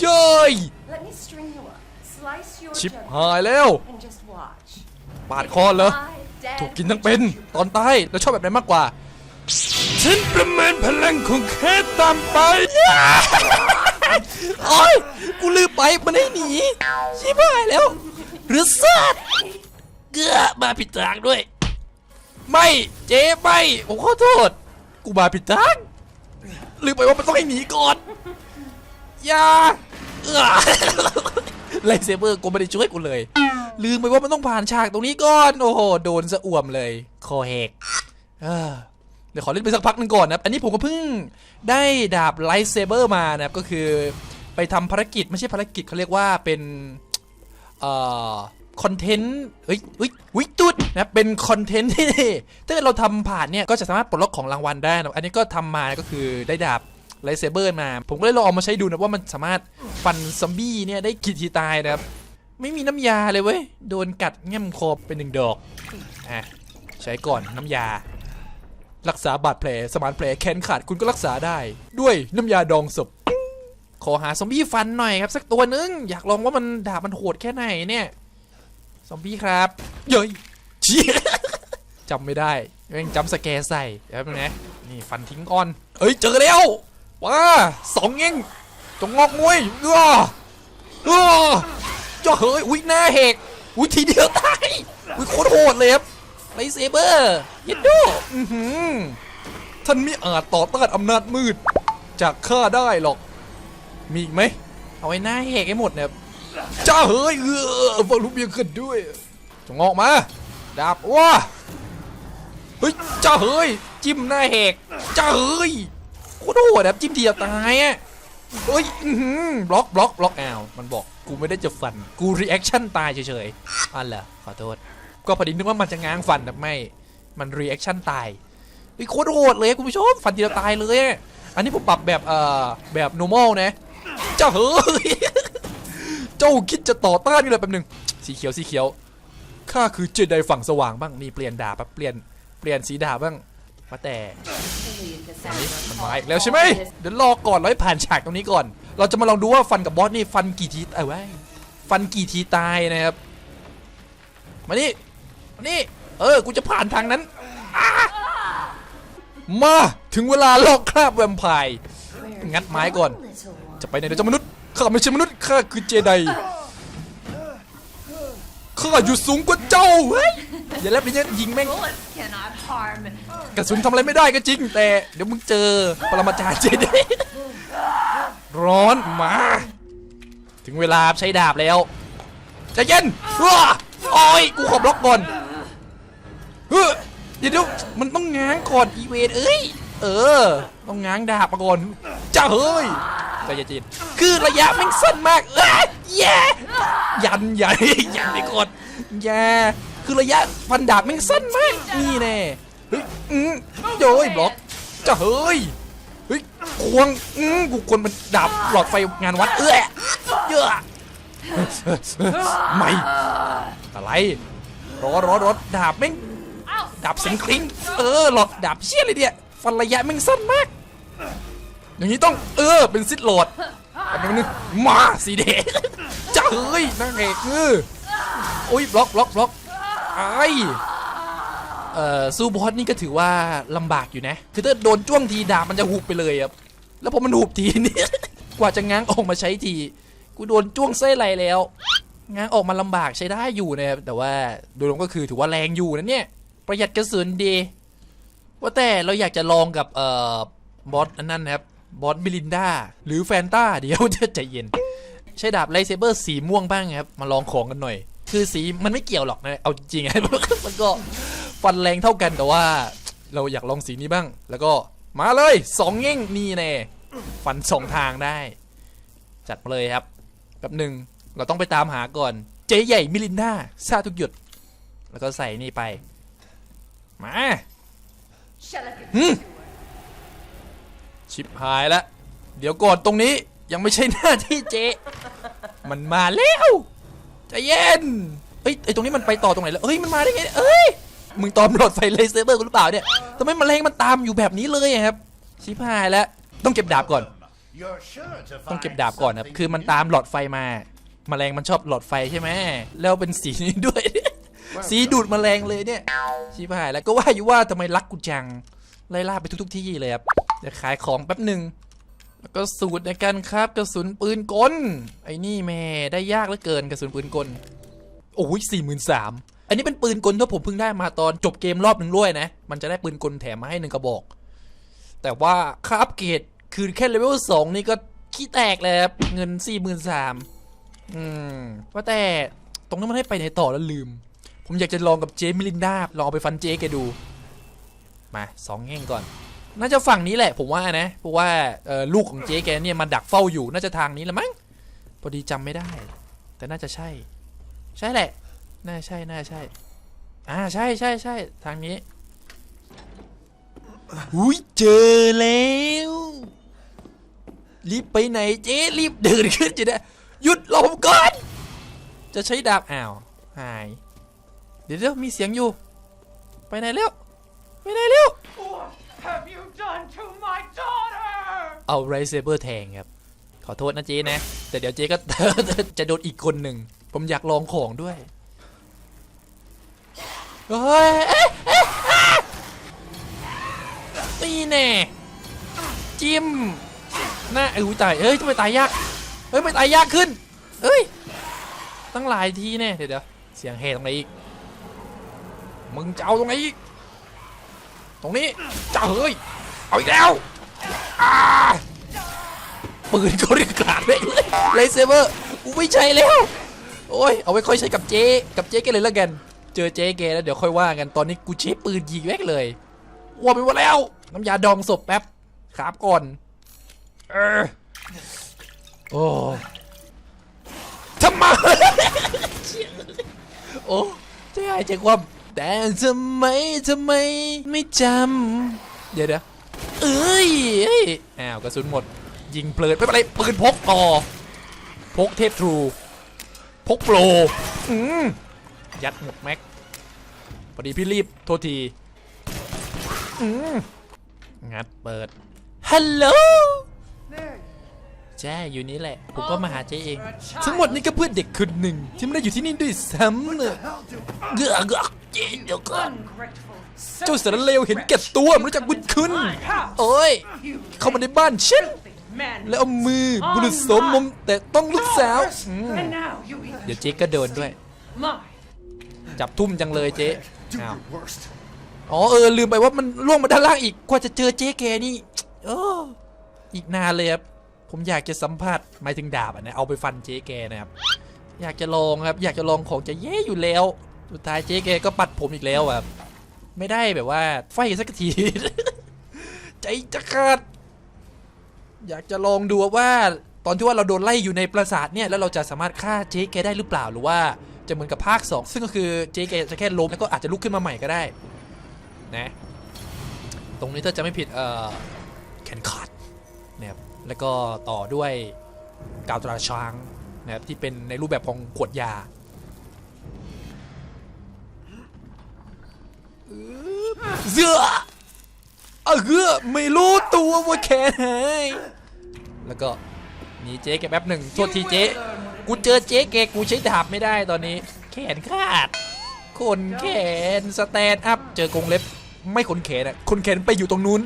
เย้ย Let me string you up. Slice your ชิบ junk หายแล้ว and just watch. ปาดคอเหรอ Alive, dead, ถูกกินทั้งเป็นตอนตายแล้วชอบแบบไหนมากกว่า ฉันประเมินพลังของแค่ตามไปโอ้ยกูลืมไปมันให้หนีชิบหายแล้วหรือสัตว์เกือมาผิดทางด้วย ไม่เจ๊ไม่ผมขอโทษ กูมาผิดทางลืมไปว่ามันต้องให้หนีก่อน อย่าเอื้อไลท์เซเบอร์กูไม่ได้ช่วยกูเลย ลืมไปว่ามันต้องผ่านฉากตรงนี้ก่อน โอ้โห โดนสะอ่วมเลย คอแหกเอ้อเดี๋ยวขอเล่นไปสักพักหนึงก่อนนะครับอันนี้ผมก็เพิ่งได้ดาบไลท์เซเบอร์มานะครับก็คือไปทำภารกิจไม่ใช่ภารกิจเขาเรียกว่าเป็นเอ่อคอนเทนต์เฮ้ยเฮ้ยวิจุดนะครับเป็นคอนเทนต์ที่ถ้าเกิดเราทำผ่านเนี่ย ก็จะสามารถปลดล็อกของรางวัลได้นะอันนี้ก็ทำมาก็คือได้ดาบ ไลเซเบอร์มา ผมก็เลยลองเอามาใช้ดูนะว่ามันสามารถฟันซอมบี้เนี่ยได้กี่ทีตายนะครับ ไม่มีน้ำยาเลยเว้ย โดนกัดแง่มคอเป็นหนึ่งดอก อะ ใช้ก่อนน้ำยา รักษาบาดแผลสมานแผลแขนขาดคุณก็รักษาได้ ด้วยน้ำยาดองศพขอหาซอมบี้ฟันหน่อยครับ สักตัวนึง อยากลองว่ามันดาบมันโหดแค่ไหนเนี่ยซอมบี้ครับ เย้ยเชี่ยจำไม่ได้แม่งจำสแกใส่เดี๋ยวนะนี่ฟันทิ้งก่อน เอ้ย เจอแล้ว ว้าสองเองจงงอกงวยเออเออจ้าเฮ้ยอุ้ยหน้าเหกอุ้ยทีเดียวตายอุ้ยโคตรโหดเลยครับไลท์เซเบอร์ยัดดูอือหือท่านไม่อาจต่อต้านอำนาจมืด จากข้าได้หรอก มีอีกไหม เอาไว้หน้าเหกให้หมดเนี่ยจ้าเฮ้ยเออบอลลูเบียขึ้นด้วยจงออกมา ดาบว้าเฮ้ยจ้าเฮ้ย จิ้มหน้าแหกจ้าเฮ้ยโคตรโหดแบบจิ้มทีจะตายอะเฮ้ยบล็อกบล็อกบล็อกอ้าวมันบอกกูไม่ได้จะฟัน กูรีแอคชั่นตายเฉยๆอันเหรอขอโทษ ก็พอดีนึกว่ามันจะง้างฟันแต่ไม่มันรีแอคชั่นตายเฮ้ยโคตรโหดเลยคุณผู้ชมฟันทีละตายเลย อันนี้ผมปรับแบบเอ่อแบบ normal นะเจ้าเฮ้ยเจ้าคิดจะต่อต้านนี่เลยแป๊บหนึงสีเขียวสีเขียวข้าคือเจไดฝั่งสว่างบ้างนี่เปลี่ยนดาบเปลี่ยนเปลี่ยนสีดาบบ้าง ว่าแต่ believe the อันนี้ sound มัน of มา all อีกแล้วใช่ไหม this เดี๋ยวรอก่อนร้อยผ่านฉากตรงนี้ก่อน เราจะมาลองดูว่าฟันกับบอสนี่ฟันกี่ทีเอ้ยเว้ยฟันกี่ทีตายนะครับมานี่มานี่เออกูจะผ่านทางนั้นอะมาถึงเวลาลอกคราบแวมไพร์ Where's งัดไม้ก่อน the little one? จะไปไหนเดี๋ยวเจ้ามนุษย์ข้าไม่ใช่มนุษย์ข้าคือเจไดข้าอยู่สูงกว่าเจ้าเฮ้ยอย่าแลบลิ้นยิงแม่ง Bullets cannot harm. กระสุนทำอะไรไม่ได้ก็จริง แต่เดี๋ยวมึงเจอปรมาจารย์เจไดร้อนมา ถึงเวลาใช้ดาบแล้วใจะเย็นว้าโอ้ยกูขอบล็อกก่อนเฮ้ยเดี๋ยวดูมันต้องง้างก่อนอีเวนเอ้ยเออ ต้องง้างดาบมาก่อนจ้าเฮ้ยใจเย็นคือระยะแม่งสั้นมากเอ้ยแย่ยันใหญ่ยันไปก่อนแย่คือระยะฟันดาบแม่งสั้นมากนี่แน่ เฮ้ยอืมโยยบล็อกจ้าเฮ้ยเฮ้ยควงอืมกูควรมันดาบหลอดไฟงานวัดเอ้ยเยอะไม่อะไรรอรอรอดาบแม่งดาบสิงคลิงเออหลอดดาบเชี่ยเลยเนี่ยฟันระยะแม่งสั้นมาก อย่างนี้ต้องเออเป็นซิดโหลดอันนี้นึงมาสีแดงจ้าเฮ้ยนั่งเอกเออโอ้ยบล็อกบล็อกบล็อกไอ้เอ่อ สู้บอสนี่ก็ถือว่าลำบากอยู่นะ คือถ้าโดนจ้วงทีดาบมันจะหุบไปเลยครับ แล้วพอมันหุบทีนี่กว่าจะง้างออกมาใช้ที กูโดนจ้วงไส้ไหลแล้ว ง้างออกมาลำบากใช้ได้อยู่นะครับ แต่ว่าโดยรวมก็คือถือว่าแรงอยู่นะเนี่ย ประหยัดกระสุนดี ว่าแต่เราอยากจะลองกับเอ่อบอสนนั้นนะครับ บอสมิลินดาหรือแฟนตาเดี๋ยวจะใจเย็น ใช้ดาบไลเซเบอร์สีม่วงบ้างครับ มาลองของกันหน่อย คือสีมันไม่เกี่ยวหรอกนะ เอาจริงๆมันก็ ฟันแรงเท่ากันแต่ว่า เราอยากลองสีนี้บ้าง แล้วก็มาเลยสองเง่งนี่แน่ฟันสองทางได้ จัดมาเลยครับแป๊บหนึ่งเราต้องไปตามหาก่อน เจ๊ใหญ่มิลินดาซาทุกหยุด แล้วก็ใส่นี่ไป มา Shall I give Hmm. this to her? ชิบหายแล้วเดี๋ยวก่อนตรงนี้ยังไม่ใช่หน้าที่เจ๊มันมาแล้วใจเย็นเอ้ยไอตรงนี้มันไปต่อตรงไหนแล้วเอ้ยมันมาได้ไงเอ้ย มึงตอมหลอดไฟเลเซอร์เบอร์กูหรือเปล่าเนี่ยทำไมแมลงมันตามอยู่แบบนี้เลยอะครับ ชิบหายแล้ว ต้องเก็บดาบก่อน ต้องเก็บดาบก่อนครับ คือมันตามหลอดไฟมา แมลงมันชอบหลอดไฟใช่ไหม แล้วเป็นสีนี้ด้วย สีดูดแมลงเลยเนี่ย ชิบหายแล้วก็ว่าอยู่ว่าทำไมรักกูจัง ไล่ล่าไปทุก ๆ ที่เลยครับจะขายของแป๊บหนึ่งแล้วก็สูตรในการครับกระสุนปืนกล ไอ้นี่แม่ได้ยากเหลือเกินกระสุนปืนกล โอ้ยสี่หมื่นสาม อันนี้เป็นปืนกลที่ผมเพิ่งได้มาตอนจบเกมรอบหนึ่งด้วยนะ มันจะได้ปืนกลแถมมาให้หนึ่งกระบอก แต่ว่าค่าอัปเกรดคือแค่เลเวลสองนี่ก็ขี้แตกเลยครับเงินสี่หมื่นสามอืมว่าแต่ตรงนั้นมันให้ไปไหนต่อแล้วลืม ผมอยากจะลองกับเจมิลินดาลองเอาไปฟันเจแกดู มาสองแง่งก่อน น่าจะฝั่งนี้แหละ ผมว่านะ เพราะว่าลูกของเจ๊แกเนี่ยมาดักเฝ้าอยู่ น่าจะทางนี้ละมั้ง พอดีจำไม่ได้ แต่น่าจะใช่ ใช่แหละ น่าใช่ น่าใช่ อ่า ใช่ใช่ใช่ทางนี้อุ้ยเจอแล้ว รีบไปไหนเจ๊รีบเดินขึ้นจะได้หยุดรอผมก่อน จะใช้ดาบอ้าวหาย เดี๋ยวเดี๋ยวมีเสียงอยู่ ไปไหนเร็ว ไปไหนเร็ว What have you done to my daughter? เอาไรเซเบอร์แทงครับ ขอโทษนะเจ๊นะ แต่เดี๋ยวเจ๊ก็จะโดนอีกคนหนึ่ง ผมอยากลองของด้วย เฮ้ยเอ๊ะเอ๊ะอะตีแน่จิ้มหน้าเอ้ยตายเฮ้ยทำไมตายยากเฮ้ยไมตายยากขึ้นเฮ้ยตั้งหลายทีแน่เดี๋ยวเดี๋ยวเสียงเฮตรงไหนอีกมึงจะเอาตรงไหนอีกตรงนี้จะเฮ้ยเอาอีกแล้วปืนเขาเรียกกราดเลยเลเซเบอร์กูไม่ใช่แล้วโอ้ยเอาไว้ค่อยใช้กับเจ๊กับเจ๊แกเลยแล้วกัน เจอเจ๊แกแล้วเดี๋ยวค่อยว่ากันตอนนี้กูใช้ปืนยิงแม่งเลยว่าไปหมดแล้ว น้ำยาดองศพแป๊บขาบก่อนเออโอ้ทำไมโอ้เจ๊หายใจความแต่ทำไมทำไมไม่จำเดี๋ยวเดี๋ยวเอ้ยเอ้ยอ้าวกระสุนหมด ยิงเพลินไม่เป็นไรปืนพกต่อพกเทพทรู พกโปรอืม ยัดหมดแม็กพอดีพี่รีบโทษทีงัดเปิดฮัลโหล There ใช่อยู่นี่แหละ ผมก็มาหาเจ๊เอง ทั้งหมดนี่ก็เพื่อเด็กคนหนึ่ง ที่ไม่ได้อยู่ที่นี่ด้วยซ้ำเนอะเกือกเกือกเจ๊เดี๋ยวก่อนเจ้าสารเลวเห็นแก่ตัวไม่รู้จักบุญคุณโอ้ย เข้ามาในบ้านฉันแล้วเอามือบุรุษสมมมแต่ต้องลูกสาวเดี๋ยวเจ๊ก็โดนด้วย จับทุ่มจังเลยเจ๊ Do อ้าว your worst. อ๋อเออลืมไปว่ามันล่วงมาด้านล่างอีกกว่าจะเจอเจ๊แกนี่เอออีกนานเลยครับผมอยากจะสัมผัสหมายถึงดาบอะนะเอาไปฟันเจ๊แกนะครับ อยากจะลองครับ อยากจะลองของจะแย่อยู่แล้วสุดท้ายเจ๊แกก็ปัดผมอีกแล้วอะครับไม่ได้แบบว่าไฟสักที ใจจะขาดอยากจะลองดูว่า ตอนที่ว่าเราโดนไล่อยู่ในปราสาทเนี่ยแล้วเราจะสามารถฆ่าเจ๊แกได้หรือเปล่าหรือว่า จะเหมือนกับภาค 2 ซึ่งก็คือเจ๊แกจะแค่ล้มแล้วก็อาจจะลุกขึ้นมาใหม่ก็ได้นะตรงนี้ถ้าจะไม่ผิดเอ่อแขนขาดนะครับแล้วก็ต่อด้วยกาวตราช้างนะครับที่เป็นในรูปแบบของขวดยาเสือเออเสือไม่รู้ตัวว่าแขนหายแล้วก็นี่เจ๊แกแป๊บหนึ่งโทษทีเจ๊ กูเจอเจ๊แกกูใช้ดาบไม่ได้ตอนนี้ แขนขาดคนแขนสแตนอัพเจอกรงเล็บไม่ขนแขนอะคนแขนไปอยู่ตรงนู้น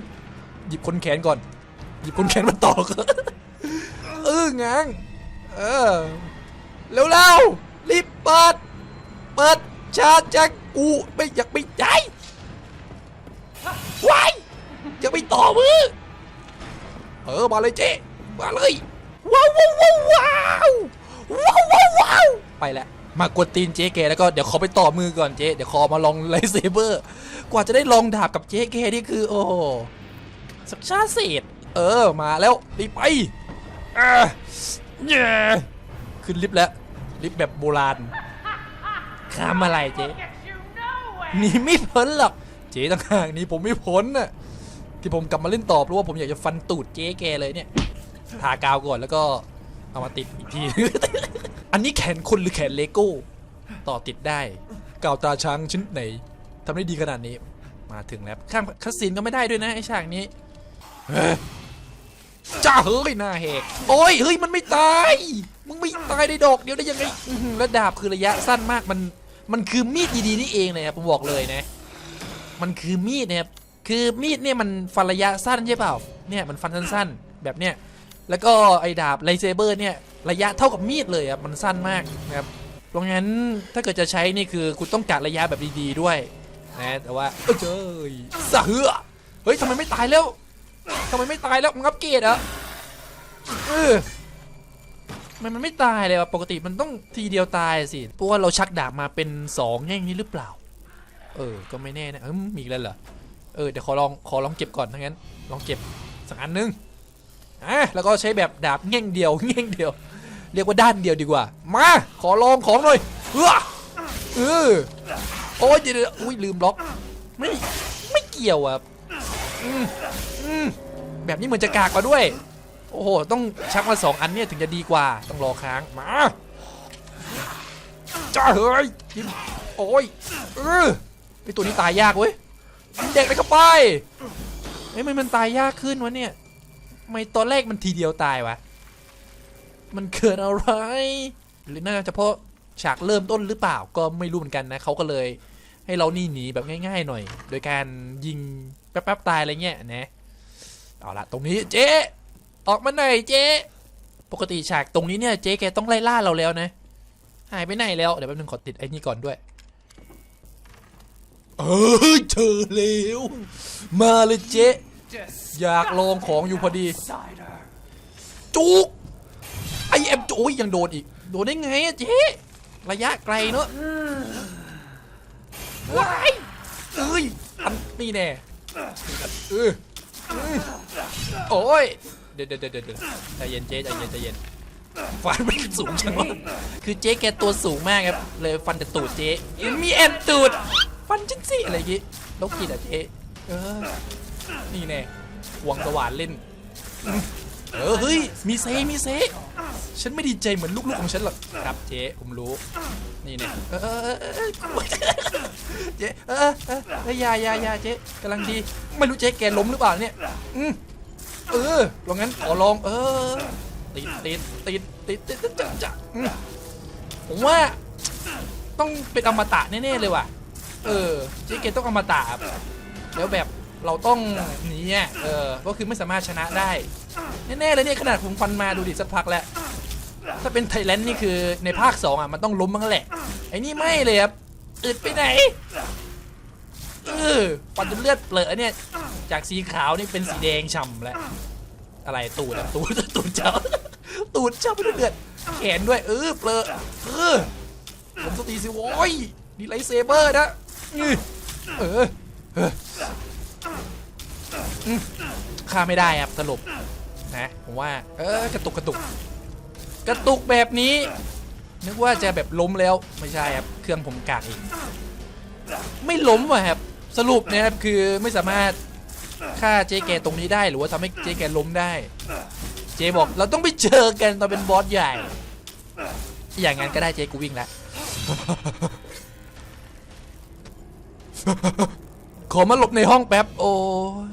หยิบคนแขนก่อน หยิบคนแขนมาต่อก็เออง้างเออเร็วเร็วๆรีบเปิด เปิดชาจักกูไม่อยากไปใจวายอยากไปต่อมือเออมาเลยเจ๊มาเลยว้าวว้าวว้าว ว้าวว้าวว้าวไปแล้วมากดตีนเจ๊แกแล้วก็เดี๋ยวขอไปต่อมือก่อนเจ๊เดี๋ยวขอมาลองไลเซเบอร์ กว่าจะได้ลองดาบกับเจ๊แกนี่คือ โอ้สักชาติเศษ เออมาแล้วรีบไปเออเย้ขึ้นลิฟต์แล้วลิฟต์แบบโบราณข้ามอะไรเจ๊หนีไม่พ้นหรอกเจ๊ต่างหากนี่ผมไม่พ้นน่ะที่ผมกลับมาเล่นต่อเพราะว่าผมอยากจะฟันตูดเจ๊แกเลยเนี่ยทากาวก่อนแล้วก็ เอามาติดอีกที อันนี้แขนคนหรือแขนเลโก้ ต่อติดได้กาวตาช้างชิ้นไหนทำได้ดีขนาดนี้ มาถึงแล้วข้างคัสซีนก็ไม่ได้ด้วยนะไอฉากนี้จ้าเฮ้ยหน้าแหกโอ้ยเฮ้ยมันไม่ตาย มึงไม่ตายได้ดอกเดียวได้ยังไงแล้วดาบคือระยะสั้นมากมันมันคือมีดดีๆนี่เองเลยครับผมบอกเลยนะ มันคือมีดนะครับคือมีดเนี่ยมันฟันระยะสั้นใช่เปล่าเนี่ยมันฟันสั้นๆ แบบเนี้ย แล้วก็ไอ้ดาบไลเซเบอร์เนี่ยระยะเท่ากับมีดเลยครับมันสั้นมากนะครับเพราะงั้นถ้าเกิดจะใช้นี่คือคุณต้องกะระยะแบบดีๆด้วยนะแต่ว่าเอ้ยเจ้ยสะเหือเฮ้ยทำไมไม่ตายแล้วทำไมไม่ตายแล้วมึงอัปเกรดเหรอเออมันมันไม่ตายเลยวะปกติมันต้องทีเดียวตายสิเพราะว่าเราชักดาบมาเป็นสองแง่งนี้หรือเปล่า เออ ก็ไม่แน่นะเออมีอีกแล้วเหรอเออเดี๋ยวขอลองขอลองเก็บก่อนทั้างนั้นลองเก็บสักอันนึง อะแล้วก็ใช้แบบดาบแง่งเดียวแง่งเดียว เรียกว่าด้านเดียวดีกว่า มาขอลองของหน่อยเออเออโอ้ยเดี๋ยวอุ้ยลืมล็อกไม่ไม่เกี่ยวอะอืมอืมแบบนี้เหมือนจะกากกว่าด้วย โอ้โห ต้องชักมาสองอันเนี่ยถึงจะดีกว่า ต้องรอค้าง มาจ้าเฮ้ยกินโอ้ยเออไอตัวนี้ตายยากเว้ยเด็กไปเข้าไปเอ้ยทำไมมันตายยากขึ้นวะเนี่ย ไมตอนแรกมันทีเดียวตายวะ มันเกิดอะไร หรือน่าจะเพราะฉากเริ่มต้นหรือเปล่าก็ไม่รู้เหมือนกันนะเขาก็เลยให้เรานี่หนีแบบง่าย ๆ หน่อย โดยการยิงแป๊บๆตายอะไรเงี้ยนะเอาละตรงนี้เจ๊ออกมาหน่อยเจ๊ปกติฉากตรงนี้เนี่ยเจ๊แกต้องไล่ล่าเราแล้วนะ หายไปไหนแล้ว เดี๋ยวแป๊บนึงขอติดไอ้นี่ก่อนด้วย เออเจอแล้วมาเลยเจ๊ อยากลองของอยู่พอดี จุกไอเอ็มจุกยยังโดนอีก โดนได้ไงอะเจ๊ระยะไกลเนอะว้ายเอ้ยอันนี่แน่เออโอ้ยเดี๋ยวเดี๋ยวเดี๋ยวเดดใจเย็นเจ๊ใจเย็นใจเย็นฟันมันสูงจังวะคือเจ๊แกตัวสูงมากครับเลยฟันแต่ตูดเจ๊มีแอนตูด ฟันฉันสิอะไรอย่างงี้ลกกินอะเจ๊เออ นี่แน่หวงสว่านเล่น เออเฮ้ย มีเซ มีเซ ฉันไม่ดีใจเหมือนลูกๆของฉันหรอกครับเจ๊ผมรู้ นี่เนี่ยเออเออเออเออเจ๊เออเออเออเออยาอยาอยาเจ๊กำลังดี ไม่รู้เจ๊แกล้มหรือเปล่าเนี่ยอืมเออลองงั้นขอลอง เออ ติดติดติดติดติดติดจะจะอืมผมว่า ต้องเป็นอมตะแน่ๆเลยว่ะ เออเจ๊แกต้องอมตะครับแล้วแบบ เราต้องหนีอะเออก็คือไม่สามารถชนะได้ แน่ๆเลยเนี่ยขนาดผมฟันมาดูดิสักพักแล้ว ถ้าเป็นไทยแลนด์นี่คือในภาคสองอะมันต้องล้มบ้างแหละ ไอ้นี่ไม่เลยครับอึดไปไหนเออฟันจนเลือดเปลอะเนี่ย จากสีขาวนี่เป็นสีแดงฉ่ำแล้ว อะไรตูดอะตูดตูดเจ้าตูดเจ้าไปด้วยเลือดแขนด้วย เออเปลอะเออผมสตีสิโว้ยนี่ไลเซเบอร์นะเออเออ ฆ่าไม่ได้ครับสรุปนะผมว่าเออกระตุกกระตุก กระตุกแบบนี้ นึกว่าจะแบบล้มแล้วไม่ใช่ครับเครื่องผมกากอีกไม่ล้มว่ะครับสรุปเนะครับคือไม่สามารถฆ่าเจ๊แกตรงนี้ได้หรือว่าทำให้เจ๊แกล้มได้ เจ๊บอกเราต้องไปเจอกันตอนเป็นบอสใหญ่ อย่างนั้นก็ได้เจ๊กูวิ่งแล้วขอมาหลบในห้องแป๊บโอ้ย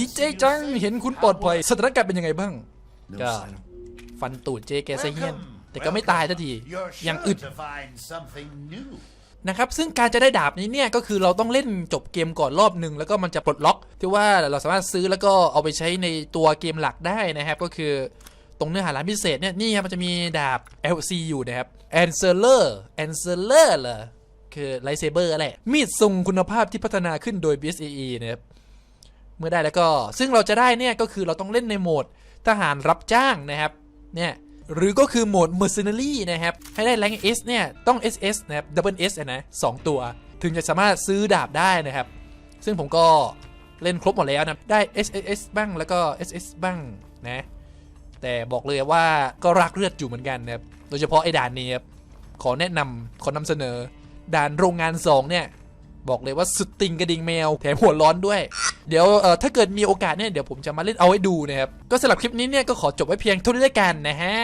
ดี to เจ see you จัง safe. เห็นคุณปลอดภัยสถานการณ์เป็นยังไงบ้าง No ก็ sign of ฟันตูดเจแกซะเฮี้ยน Welcome. แต่ก็ไม่ตายทันที You're ยัง sure อึด to find something new. นะครับ ซึ่งการจะได้ดาบนี้เนี่ยก็คือเราต้องเล่นจบเกมก่อนรอบหนึ่งแล้วก็มันจะปลดล็อก ที่ว่าเราสามารถซื้อแล้วก็เอาไปใช้ในตัวเกมหลักได้นะครับ ก็คือตรงเนื้อหาร้านพิเศษเนี่ยนี่ครับมันจะมีดาบ LC อยู่นะครับ a n s e r e r a n s e r e r เหรอคือไลท์เซเบอร์แหละ มีดทรงคุณภาพที่พัฒนาขึ้นโดย BSAE นะครับ เมื่อได้แล้วก็ซึ่งเราจะได้เนี่ยก็คือเราต้องเล่นในโหมดทหารรับจ้างนะครับเนี่ยหรือก็คือโหมด Mercenary นะครับ ให้ได้แรง S เนี่ย ต้อง SS นะครับ Double S นะสองตัว ถึงจะสามารถซื้อดาบได้นะครับ ซึ่งผมก็เล่นครบหมดแล้วนะ ได้ SSS บ้างแล้วก็ SS บ้างนะ แต่บอกเลยว่าก็รักเลือดอยู่เหมือนกันนะครับ โดยเฉพาะไอ้ด่านนี้ครับ ขอแนะนำขอนำเสนอ ด่านโรงงาน 2 เนี่ย บอกเลยว่าสุดติงกระดิ่งแมวแถมหัวร้อนด้วย เดี๋ยวเอ่อถ้าเกิดมีโอกาสเนี่ยเดี๋ยวผมจะมาเล่นเอาให้ดูนะครับก็สำหรับคลิปนี้เนี่ยก็ขอจบไว้เพียงเท่านี้แล้วกันนะฮะ